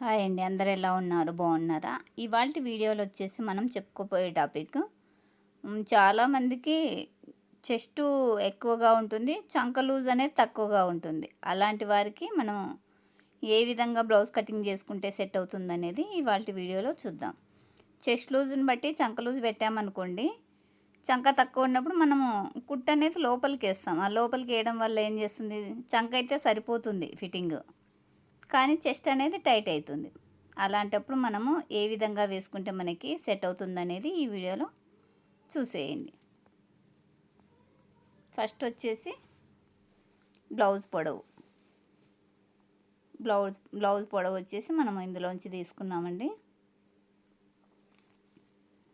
Hi అండి. అందరు ఎలా ఉన్నారు? బాగున్నారా? ఇవాళ వీడియోలో వచ్చేసి మనం చెప్పుకోపోయే టాపిక్ చాలామందికి చెస్ట్ ఎక్కువగా ఉంటుంది చంక లూజ్ అనేది తక్కువగా ఉంటుంది. అలాంటి వారికి మనం ఏ విధంగా బ్లౌజ్ కటింగ్ చేసుకుంటే సెట్ అవుతుంది అనేది ఇవాళ వీడియోలో చూద్దాం. చెస్ట్ లూజ్ని బట్టి చంక లూజ్ పెట్టామనుకోండి చంక తక్కువ ఉన్నప్పుడు మనము కుట్ అనేది లోపలికి వేస్తాం. ఆ లోపలికి వేయడం వల్ల ఏం చేస్తుంది? చంక అయితే సరిపోతుంది ఫిట్టింగ్. కానీ చెస్ట్ అనేది టైట్ అవుతుంది. అలాంటప్పుడు మనము ఏ విధంగా వేసుకుంటే మనకి సెట్ అవుతుంది అనేది ఈ వీడియోలో చూసేయండి. ఫస్ట్ వచ్చేసి బ్లౌజ్ పొడవు. బ్లౌజ్ బ్లౌజ్ పొడవు వచ్చేసి మనం ఇందులోంచి తీసుకున్నామండి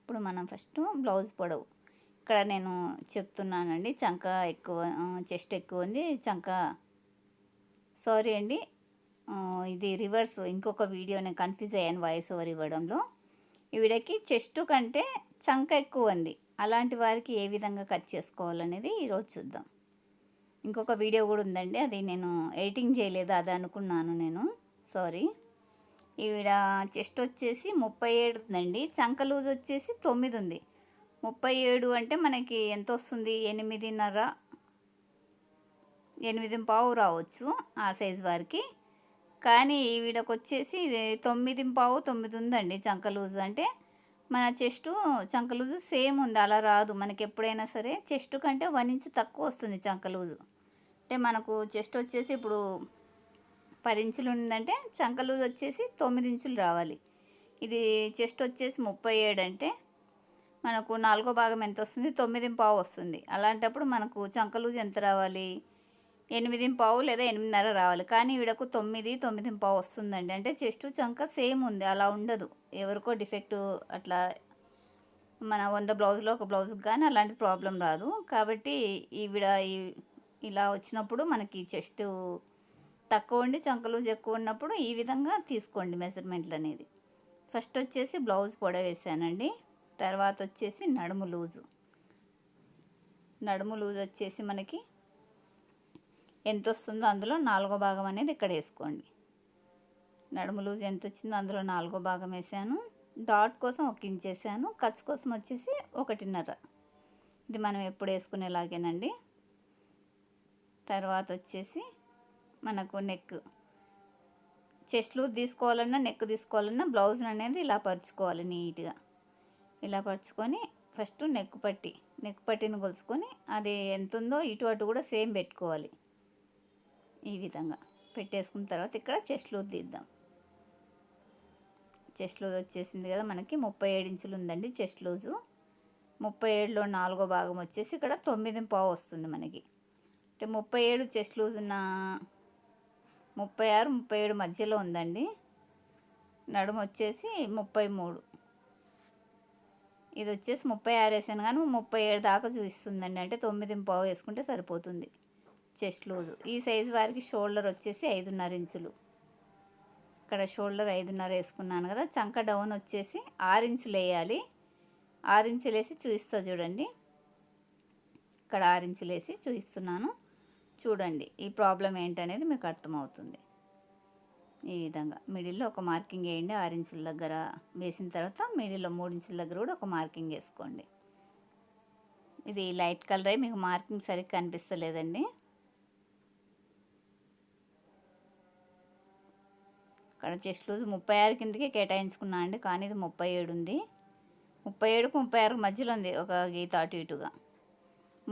ఇప్పుడు మనం ఫస్ట్ బ్లౌజ్ పొడవు. ఇక్కడ నేను చెప్తున్నానండి చంక ఎక్కువ చెస్ట్ ఎక్కువ ఉంది చంక సారీ అండి ఇది రివర్స్ ఇంకొక వీడియో నేను కన్ఫ్యూజ్ అయ్యాను వాయిస్ ఓవర్ ఇవ్వడంలో. ఈవిడకి చెస్ట్ కంటే చంక ఎక్కువ ఉంది. అలాంటి వారికి ఏ విధంగా కట్ చేసుకోవాలనేది ఈరోజు చూద్దాం. ఇంకొక వీడియో కూడా ఉందండి. అది నేను ఎడిటింగ్ చేయలేదు అది అనుకున్నాను నేను. సారీ ఈవిడ చెస్ట్ వచ్చేసి ముప్పై ఏడు ఉందండి చంక లూజ్ వచ్చేసి తొమ్మిది ఉంది. ముప్పై ఏడు అంటే మనకి ఎంత వస్తుంది? ఎనిమిదిన్నర ఎనిమిది పావు రావచ్చు ఆ సైజ్ వారికి. కానీ వీడకు వచ్చేసి తొమ్మిది పావు తొమ్మిది ఉందండి చంకలూజు అంటే మన చెస్ట్ చంకలూజు సేమ్ ఉంది అలా రాదు. మనకి ఎప్పుడైనా సరే చెస్ట్ కంటే వన్ ఇంచ్ తక్కువ వస్తుంది చంకలూజు అంటే మనకు చెస్ట్ వచ్చేసి ఇప్పుడు పది ఇంచులు ఉందంటే చంకలూజు వచ్చేసి తొమ్మిది ఇంచులు రావాలి. ఇది చెస్ట్ వచ్చేసి ముప్పై ఏడు అంటే మనకు నాలుగో భాగం ఎంత వస్తుంది? తొమ్మిది పావు వస్తుంది. అలాంటప్పుడు మనకు చంకలూజు ఎంత రావాలి? ఎనిమిది పావు లేదా ఎనిమిదిన్నర రావాలి. కానీ వీడకు తొమ్మిది తొమ్మిది పావు వస్తుందండి. అంటే చెస్ట్ చంక సేమ్ ఉంది. అలా ఉండదు. ఎవరికో డిఫెక్ట్ అట్లా మన వంద బ్లౌజ్లో ఒక బ్లౌజ్ కానీ అలాంటి ప్రాబ్లం రాదు. కాబట్టి ఈవిడ ఈ- ఇలా వచ్చినప్పుడు మనకి చెస్ట్ తక్కువ ఉండి చంక లూజ్ ఎక్కువ ఉన్నప్పుడు ఈ విధంగా తీసుకోండి మెజర్మెంట్లు అనేది. ఫస్ట్ వచ్చేసి బ్లౌజ్ పొడ వేసానండి. తర్వాత వచ్చేసి నడుము లూజు. నడుము లూజ్ వచ్చేసి మనకి ఎంత వస్తుందో అందులో నాలుగో భాగం అనేది ఇక్కడ వేసుకోండి. నడుము లూజ్ ఎంత వచ్చిందో అందులో నాలుగో భాగం వేసాను. డాట్ కోసం ఒక ఇంచ్ వేసాను. ఖర్చు కోసం వచ్చేసి ఒకటిన్నర. ఇది మనం ఎప్పుడు వేసుకునేలాగేనండి. తర్వాత వచ్చేసి మనకు నెక్. చెస్ట్ లూజ్ తీసుకోవాలన్నా నెక్ తీసుకోవాలన్నా బ్లౌజ్ అనేది ఇలా పరుచుకోవాలి నీట్గా. ఇలా పరుచుకొని ఫస్ట్ నెక్ పట్టి నెక్ పట్టిని కొలుసుకొని అది ఎంత ఉందో ఇటు అటు కూడా సేమ్ పెట్టుకోవాలి. ఈ విధంగా పెట్టేసుకున్న తర్వాత ఇక్కడ చెస్ట్ లూజ్ తీద్దాం. చెస్ట్ లూజ్ వచ్చేసింది కదా మనకి ముప్పై ఏడు ఇంచులు ఉందండి చెస్ట్ లూజు. ముప్పై ఏడులో నాలుగో భాగం వచ్చేసి ఇక్కడ తొమ్మిది పావు వస్తుంది మనకి. అంటే ముప్పై ఏడు చెస్ట్ లూజ్ ఉన్న ముప్పై ఆరు ముప్పై ఏడు మధ్యలో ఉందండి. నడుము వచ్చేసి ముప్పై మూడు. ఇది వచ్చేసి ముప్పై ఆరు వేసాను కానీ ముప్పై ఏడు దాకా చూపిస్తుందండి. అంటే తొమ్మిది పావు వేసుకుంటే సరిపోతుంది. Chest loose. ఈ సైజు వారికి షోల్డర్ వచ్చేసి ఐదున్నర ఇంచులు. ఇక్కడ షోల్డర్ ఐదున్నర వేసుకున్నాను కదా చంక డౌన్ వచ్చేసి ఆరు ఇంచులు వేయాలి. ఆరు ఇంచులు వేసి చూపిస్తా చూడండి. ఇక్కడ ఆరు ఇంచులు వేసి చూపిస్తున్నాను. చూడండి ఈ ప్రాబ్లం ఏంటనేది మీకు అర్థమవుతుంది. ఈ విధంగా మిడిల్లో ఒక మార్కింగ్ వేయండి ఆరు ఇంచుల దగ్గర వేసిన తర్వాత మిడిల్లో మూడు ఇంచుల దగ్గర కూడా ఒక మార్కింగ్ వేసుకోండి. ఇది లైట్ కలరే మీకు మార్కింగ్ సరిగ్గా కనిపిస్తలేదండి. ఇక్కడ చెస్ట్ లూజ్ ముప్పై ఆరు కిందకి కేటాయించుకున్నా అండి కానీ ఇది ముప్పై ఏడు ఉంది. ముప్పై ఏడుకు ముప్పై ఆరుకు మధ్యలో ఉంది ఒక గీత అటు ఇటుగా.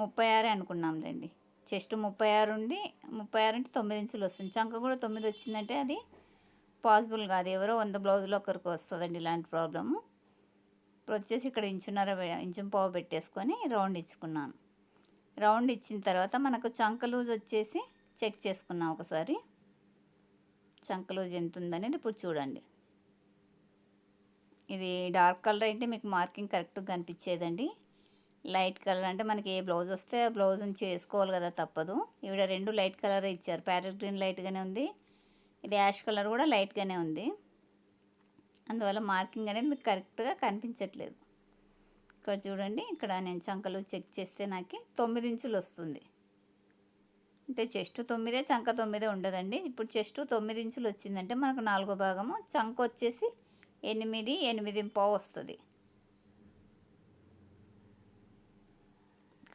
ముప్పై ఆరే అనుకున్నాంలేండి చెస్ట్ ముప్పై ఆరు ఉండి ముప్పై ఆరు అంటే తొమ్మిది ఇంచులు వస్తుంది. చంక కూడా తొమ్మిది వచ్చిందంటే అది పాసిబుల్ కాదు. ఎవరో వంద బ్లౌజులు ఒకరికి వస్తుందండి ఇలాంటి ప్రాబ్లము. ఇప్పుడు వచ్చేసి ఇక్కడ ఇంచున్నర ఇంచుం ఇంచు పావు పెట్టేసుకొని రౌండ్ ఇచ్చుకున్నాను. రౌండ్ ఇచ్చిన తర్వాత మనకు చంక లూజ్ వచ్చేసి చెక్ చేసుకున్నాం ఒకసారి. చంకలో లూజ్ ఇప్పుడు చూడండి. ఇది డార్క్ కలర్ అయితే మీకు మార్కింగ్ కరెక్ట్గా కనిపించేదండి. లైట్ కలర్ అంటే మనకి ఏ బ్లౌజ్ వస్తే ఆ బ్లౌజ్ని చేసుకోవాలి కదా తప్పదు. ఈవిడ రెండు లైట్ కలర్ ఇచ్చారు. ప్యారెట్ గ్రీన్ లైట్గానే ఉంది. ఇది యాష్ కలర్ కూడా లైట్గానే ఉంది. అందువల్ల మార్కింగ్ అనేది మీకు కరెక్ట్గా కనిపించట్లేదు. ఇక్కడ చూడండి. ఇక్కడ నేను చంకలు చెక్ చేస్తే నాకు తొమ్మిది ఇంచులు వస్తుంది. అంటే చెస్ట్ తొమ్మిదే చంక తొమ్మిదే ఉండదండి. ఇప్పుడు చెస్ట్ తొమ్మిది ఇంచులు వచ్చిందంటే మనకు నాలుగో భాగము. చంక వచ్చేసి ఎనిమిది ఎనిమిది పావు వస్తుంది.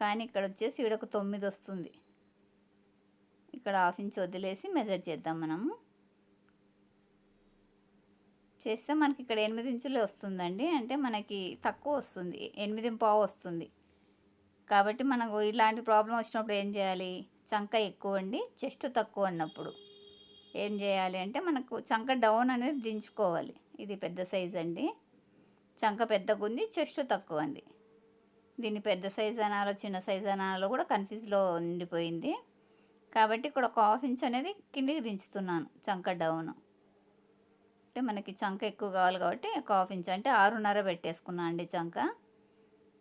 కానీ ఇక్కడ వచ్చేసి ఈడొక తొమ్మిది వస్తుంది. ఇక్కడ హాఫ్ ఇంచ్ వదిలేసి మెజర్ చేద్దాం మనము. చేస్తే మనకి ఇక్కడ ఎనిమిది ఇంచులే వస్తుందండి. అంటే మనకి తక్కువ వస్తుంది. ఎనిమిది పావు వస్తుంది. కాబట్టి మనకు ఇలాంటి ప్రాబ్లం వచ్చినప్పుడు ఏం చేయాలి? చంక ఎక్కువ అండి చెస్ట్ తక్కువ అన్నప్పుడు ఏం చేయాలి అంటే మనకు చంక డౌన్ అనేది దించుకోవాలి. ఇది పెద్ద సైజ్ అండి. చంక పెద్దగా ఉంది చెస్ట్ తక్కువ అండి దీన్ని పెద్ద సైజ్ అనాలో చిన్న సైజ్ అనాలో కూడా కన్ఫ్యూజ్లో ఉండిపోయింది. కాబట్టి ఇక్కడ ఒక హాఫ్ ఇంచ్ అనేది కిందికి దించుతున్నాను చంక డౌన్. అంటే మనకి చంక ఎక్కువ కావాలి కాబట్టి ఒక హాఫ్ ఇంచ్ అంటే ఆరున్నర పెట్టేసుకున్నాను అండి చంక.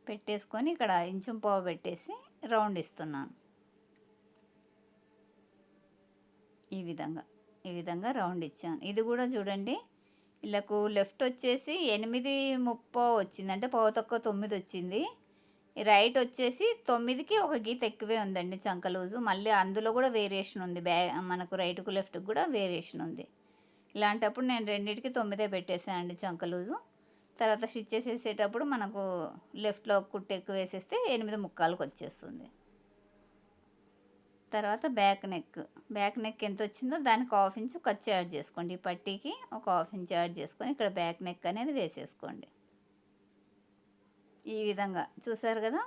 పెట్టేసుకొని ఇక్కడ ఇంచు పావు పెట్టేసి రౌండ్ ఇస్తున్నాను. ఈ విధంగా ఈ విధంగా రౌండ్ ఇచ్చాను. ఇది కూడా చూడండి వీళ్ళకు లెఫ్ట్ వచ్చేసి ఎనిమిది ముప్పో వచ్చింది అంటే పావు తక్కువ తొమ్మిది వచ్చింది. రైట్ వచ్చేసి తొమ్మిదికి ఒక గీత ఎక్కువే ఉందండి చంక లూజు. మళ్ళీ అందులో కూడా వేరియేషన్ ఉంది బ్యా మనకు రైట్కు లెఫ్ట్కి కూడా వేరియేషన్ ఉంది. ఇలాంటప్పుడు నేను రెండింటికి తొమ్మిదే పెట్టేసానండి చంకలూజు తర్వాత స్టిచ్ చేసేసేటప్పుడు మనకు లెఫ్ట్లో కుట్టు ఎక్కువ వేసేస్తే ఎనిమిది ముక్కాలకు వచ్చేస్తుంది. తర్వాత బ్యాక్ నెక్. బ్యాక్ నెక్ ఎంత వచ్చిందో దానికి హాఫ్ ఇంచ్ ఖర్చు యాడ్ చేసుకోండి. ఈ పట్టీకి ఒక హాఫ్ ఇంచ్ యాడ్ చేసుకొని ఇక్కడ బ్యాక్ నెక్ అనేది వేసేసుకోండి. ఈ విధంగా. చూసారు కదా?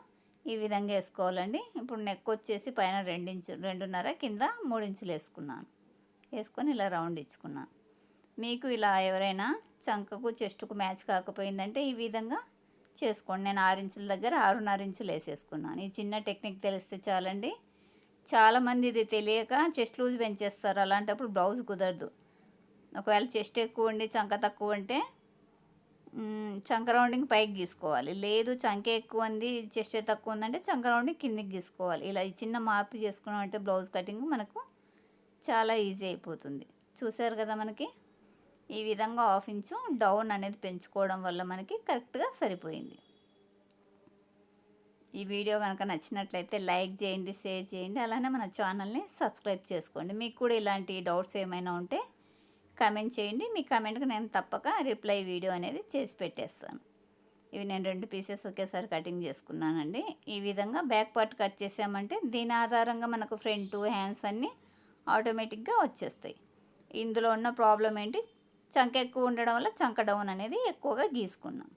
ఈ విధంగా వేసుకోవాలండి. ఇప్పుడు నెక్ వచ్చేసి పైన రెండించు రెండున్నర కింద మూడించులు వేసుకున్నాను. వేసుకొని ఇలా రౌండ్ ఇచ్చుకున్నాను మీకు ఇలా ఎవరైనా చంకకు చెస్ట్కు మ్యాచ్ కాకపోయిందంటే ఈ విధంగా చేసుకోండి. నేను ఆరు ఇంచుల దగ్గర ఆరున్నర ఇంచులు వేసేసుకున్నాను. ఈ చిన్న టెక్నిక్ తెలిస్తే చాలండి. చాలామంది ఇది తెలియక చెస్ట్ లూజ్ పెంచేస్తారు. అలాంటప్పుడు బ్లౌజ్ కుదరదు. ఒకవేళ చెస్ట్ ఎక్కువ ఉండి చంక తక్కువ ఉంటే చంక రౌండింగ్ పైకి గీసుకోవాలి. లేదు చంక ఎక్కువ ఉంది చెస్ట్ తక్కువ ఉందంటే చంక రౌండింగ్ కిందకి గీసుకోవాలి. ఇలా చిన్న మార్పు చేసుకున్నాం అంటే బ్లౌజ్ కటింగ్ మనకు చాలా ఈజీ అయిపోతుంది. చూసారు కదా మనకి? ఈ విధంగా హాఫ్ ఇంచు డౌన్ అనేది పెంచుకోవడం వల్ల మనకి కరెక్ట్గా సరిపోయింది. ఈ వీడియో కనుక నచ్చినట్లయితే లైక్ చేయండి షేర్ చేయండి అలానే మన ఛానల్ని సబ్స్క్రైబ్ చేసుకోండి. మీకు కూడా ఇలాంటి డౌట్స్ ఏమైనా ఉంటే కమెంట్ చేయండి. మీ కమెంట్కి నేను తప్పక రిప్లై వీడియో అనేది చేసి పెట్టేస్తాను. ఇవి నేను రెండు పీసెస్ ఒకేసారి కటింగ్ చేసుకున్నానండి. ఈ విధంగా బ్యాక్ పార్ట్ కట్ చేసామంటే దీని ఆధారంగా మనకు ఫ్రంట్ హ్యాండ్స్ అన్నీ ఆటోమేటిక్గా వచ్చేస్తాయి. ఇందులో ఉన్న ప్రాబ్లం ఏంటి? చంక ఎక్కువ ఉండడం వల్ల చంక డౌన్ అనేది ఎక్కువగా గీసుకున్నాం.